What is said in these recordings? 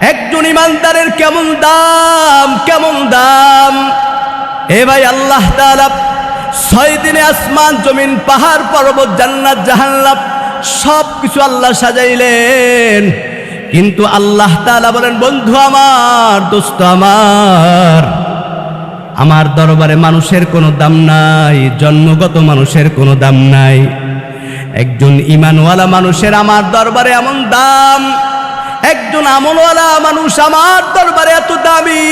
একজন ইমানদারের কেমন দাম কেমন দাম? এ ভাই আল্লাহ ছয় দিনে আসমান, জমিন, পাহাড়, পর্বত, জান্নাত, জাহান্নাম সব কিছু আল্লাহ সাজাইলেন। কিন্তু আল্লাহ তাআলা বলেন, বন্ধু আমার, দোস্ত আমার আমার দরবারে মানুষের কোনো দাম নাই, জন্মগত মানুষের কোনো দাম নাই। একজন ইমানওয়ালা মানুষের আমার দরবারে এমন দাম একজন আমলওয়ালা মানুষ আমার দরবারে এত দামি।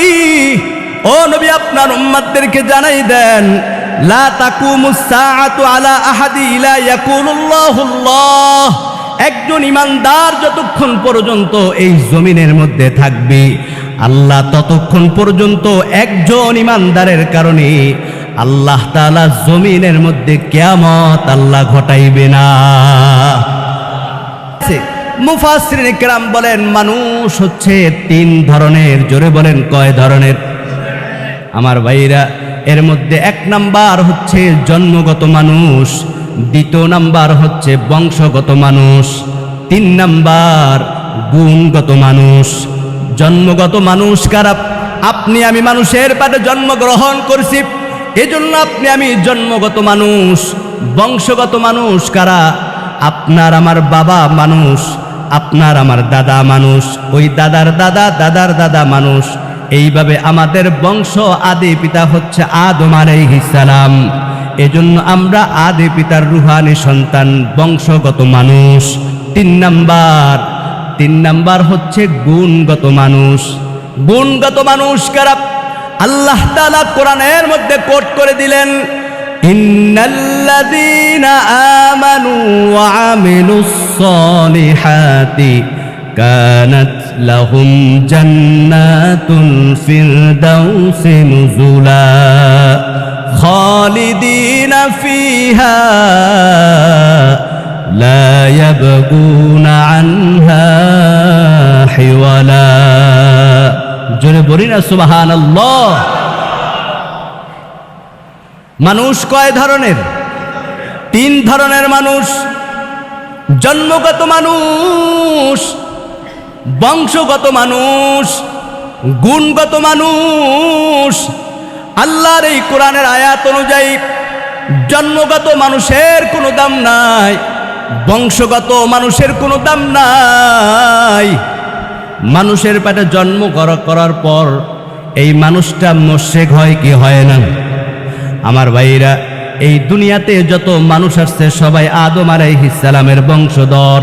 ও নবী, আপনার উম্মাদদেরকে জানাই দেন, লা তাকুমুস সাআতু আলা আহাদি ইলা ইয়াকুলুল্লাহুল্লাহ একজন ইমানদার যতক্ষণ পর্যন্ত এই জমিনের মধ্যে থাকবে, আল্লাহ ততক্ষণ পর্যন্ত একজন ইমানদারের কারণে আল্লাহ তাআলা জমিনের মধ্যে কেয়ামত আল্লাহ ঘটাইবে না। মুফাসরিন কেরাম বলেন, মানুষ হচ্ছে তিন ধরনের, জোরে বলেন কয় ধরনের? আমার ভাইরা, এর মধ্যে এক নাম্বার হচ্ছে জন্মগত মানুষ, দ্বিতীয় নাম্বার হচ্ছে বংশগত মানুষ, তিন নাম্বার গুণগত মানুষ। জন্মগত মানুষ কারা? আপনি আমি মানুষের পাটে জন্মগ্রহণ করছি, এজন্য আপনি আমি জন্মগত মানুষ। বংশগত মানুষ কারা? আপনার আমার বাবা মানুষ। আপনার আমার দাদা মানুষ, ওই দাদার দাদা দাদার দাদা মানুষ। এইভাবে আমাদের বংশ আদি পিতা হচ্ছে আদম আলাইহিস সালাম। এজন্য আমরা আদি পিতার রুহানি সন্তান, বংশগত মানুষ। তিন নাম্বার তিন নাম্বার হচ্ছে গুণগত মানুষ। গুণগত মানুষ কারা? আল্লাহ তালা কোরআনের মধ্যে কোট করে দিলেন إن الذين آمنوا وعملوا الصالحات كانت لهم جنات الفردوس نزلا خالدين فيها لا يبغون عنها حولا جنبرين سبحان الله মানুষ কয় ধরনের? তিন ধরনের মানুষ। জন্মগত মানুষ, বংশগত মানুষ, গুণগত মানুষ। আল্লাহর এই কোরআনের আয়াত অনুযায়ী জন্মগত মানুষের কোনো দাম নাই, বংশগত মানুষের কোনো দাম নাই। মানুষের পেটে জন্ম করা- করার পর এই মানুষটা মোশেক হয় কি হয় না? আমার ভাইরা, এই দুনিয়াতে যত মানুষ আসছে, সবাই আদম আর আলাইহিসালামের বংশধর।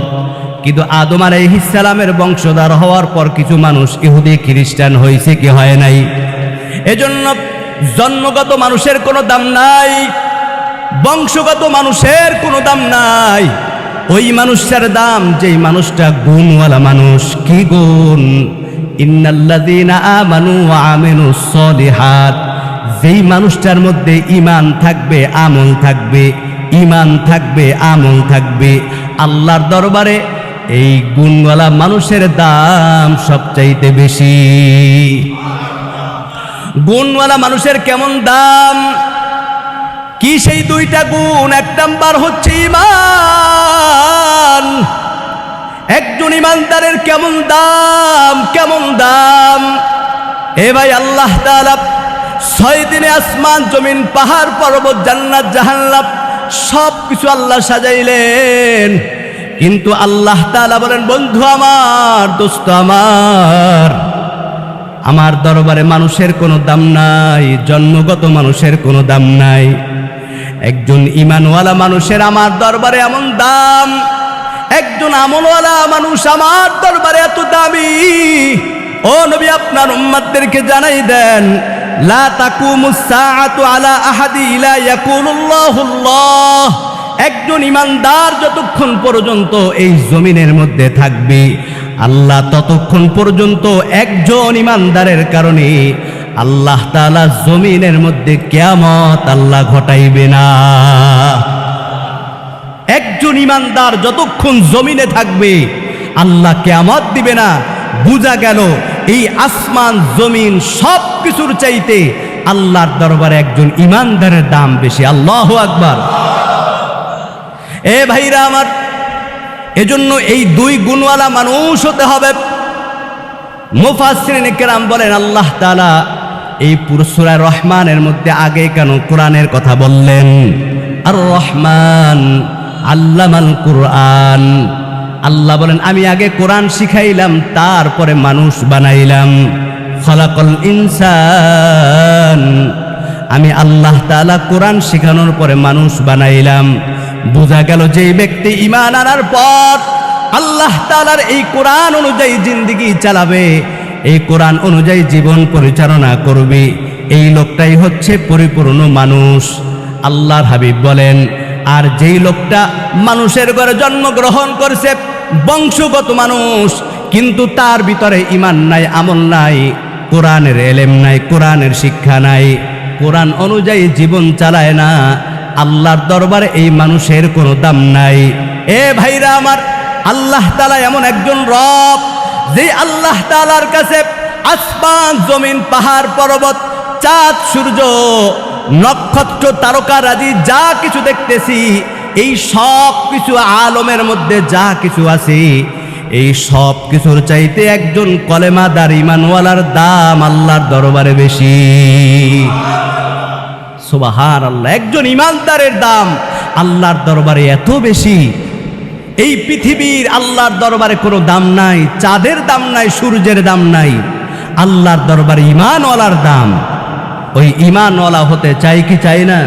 কিন্তু আদম আর আলাইহিসালামের বংশধর হওয়ার পর কিছু মানুষ ইহুদি, খ্রিস্টান হয়েছে কি হয় নাই? এজন্য জন্মগত মানুষের কোনো দাম নাই, বংশগত মানুষের কোনো দাম নাই। ওই মানুষটার দাম, যেই মানুষটা গুণওয়ালা মানুষ, কি গুণ? ইন্নাল্লাযীনা আমানু আমিলুস সলিহাত। যেই মানুষটার মধ্যে ইমান থাকবে, আমল থাকবে ইমান থাকবে, আমল থাকবে, আল্লাহর দরবারে এই গুণওয়ালা মানুষের দাম সবচাইতে বেশি। গুণওয়ালা মানুষের কেমন দাম? কি সেই দুইটা গুণ? এক নাম্বার হচ্ছে ইমান একজন ইমানদারের কেমন দাম? কেমন দাম? এ ভাই আল্লাহ তাআলা ছয় দিনে আসমান, জমিন, পাহাড়, পর্বত, জান্নাত, জাহান্নাম সব কিছু আল্লাহ সাজাইলেন। কিন্তু আল্লাহ তাআলা বলেন, বন্ধু আমার, দোস্ত আমার আমার দরবারে মানুষের কোনো দাম নাই, জন্মগত মানুষের কোনো দাম নাই। একজন ইমানওয়ালা মানুষের আমার দরবারে এমন দাম, একজন আমলওয়ালা মানুষ আমার দরবারে এত দামি। ও নবী, আপনার উম্মাদদেরকে জানাই দেন লা আহাদি একজন ইমানদার যতক্ষণ পর্যন্ত এই জমিনের মধ্যে থাকবে, আল্লাহ ততক্ষণ পর্যন্ত একজন ইমানদারের কারণে আল্লাহ তাআলা জমিনের মধ্যে কেয়ামত আল্লাহ ঘটাইবে না। একজন ইমানদার যতক্ষণ জমিনে থাকবে, আল্লাহ কেয়ামত দিবে না। বুঝা গেল, এই আসমান, জমিন সব কিছুর চাইতে আল্লাহর দরবারে একজন ইমানদারের দাম বেশি। আল্লাহ আকবার। এ ভাইরা আমার, এজন্য এই দুই গুণওয়ালা মানুষ হতে হবে। মুফাসরিন কেরাম বলেন, আল্লাহ তালা এই পুরসুরা রহমানের মধ্যে আগে কেন কোরআনের কথা বললেন? আর রহমান আল্লামাল কুরআন। আল্লাহ বলেন, আমি আগে কোরআন শিখাইলাম, তারপরে মানুষ বানাইলাম। খলাকল ইনসান। আমি আল্লাহ তাআলা কোরআন শিখানোর পরে মানুষ বানাইলাম। বোঝা গেল যেই ব্যক্তি ইমান আনার পর আল্লাহ তাআলার এই কোরআন অনুযায়ী জিন্দিগি চালাবে, এই কোরআন অনুযায়ী জীবন পরিচালনা করবে। এই লোকটাই হচ্ছে পরিপূর্ণ মানুষ। আল্লাহর হাবিব বলেন, আর যেই লোকটা মানুষের ঘরে জন্মগ্রহণ করছে বংশগত মানুষ, কিন্তু তার ভিতরে ইমান নাই, আমল নাই, কোরআনের এলেম নাই, কোরআনের শিক্ষা নাই। কোরআন অনুযায়ী জীবন চালায় না, আল্লাহর দরবারে এই মানুষের কোনো দাম নাই। এ ভাইরা আমার, আল্লাহ তালা এমন একজন রব, যে আল্লাহ তালার কাছে আসমান, জমিন, পাহাড়, পর্বত, চাঁদ, সূর্য, নক্ষত্র তারকারাজি যা কিছু দেখতেছি এই সব কিছু আলমের মধ্যে যা কিছু আছে, এই সব কিছুর চাইতে একজন কলেমাদার, ইমানওয়ালার দাম আল্লাহর দরবারে বেশি। সুবাহান আল্লাহ একজন ইমানদারের দাম আল্লাহর দরবারে এত বেশি। এই পৃথিবীর আল্লাহর দরবারে কোনো দাম নাই, চাঁদের দাম নাই, সূর্যের দাম নাই, আল্লাহর দরবারে ইমানওয়ালার দাম। ওই ইমানওয়ালা হতে চাই কি চাই না?